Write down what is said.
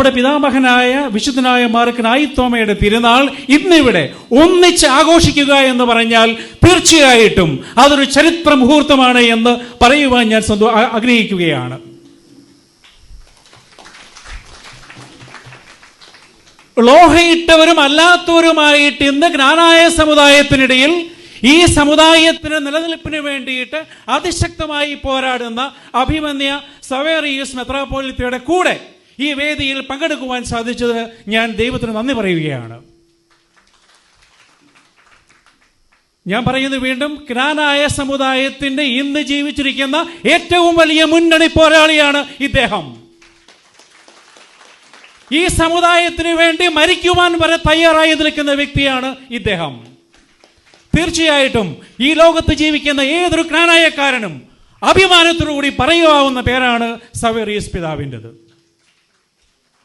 നമ്മുടെ പിതാമഹനായ വിശുദ്ധനായ മാർക്കനായി തോമയുടെ തിരുനാൾ ഇന്നിവിടെ ഒന്നിച്ച് ആഘോഷിക്കുക എന്ന് പറഞ്ഞാൽ തീർച്ചയായിട്ടും അതൊരു ചരിത്ര മുഹൂർത്തമാണ് എന്ന് പറയുവാൻ ഞാൻ സ്വന്തം ആഗ്രഹിക്കുകയാണ്. ലോഹയിട്ടവരും അല്ലാത്തവരുമായിട്ട് ഇന്ന് ജ്ഞാനായ സമുദായത്തിനിടയിൽ ഈ സമുദായത്തിന് നിലനിൽപ്പിന് വേണ്ടിയിട്ട് അതിശക്തമായി പോരാടുന്ന അഭിമന്യ സവേറിയസ് മെത്രാപോലിത്തയുടെ കൂടെ ഈ വേദിയിൽ പങ്കെടുക്കുവാൻ സാധിച്ചത് ഞാൻ ദൈവത്തിന് നന്ദി പറയുകയാണ്. ഞാൻ പറയുന്നത് വീണ്ടും ക്നാനായ സമുദായത്തിന്റെ ഇന്ന് ജീവിച്ചിരിക്കുന്ന ഏറ്റവും വലിയ മുന്നണി പോരാളിയാണ് ഇദ്ദേഹം. ഈ സമുദായത്തിന് വേണ്ടി മരിക്കുവാൻ വരെ തയ്യാറായി നിൽക്കുന്ന വ്യക്തിയാണ് ഇദ്ദേഹം. തീർച്ചയായിട്ടും ഈ ലോകത്ത് ജീവിക്കുന്ന ഏതൊരു ക്നാനായക്കാരനും അഭിമാനത്തോടുകൂടി പറയുവാവുന്ന പേരാണ് സവേറിയസ് പിതാവിന്റെത്.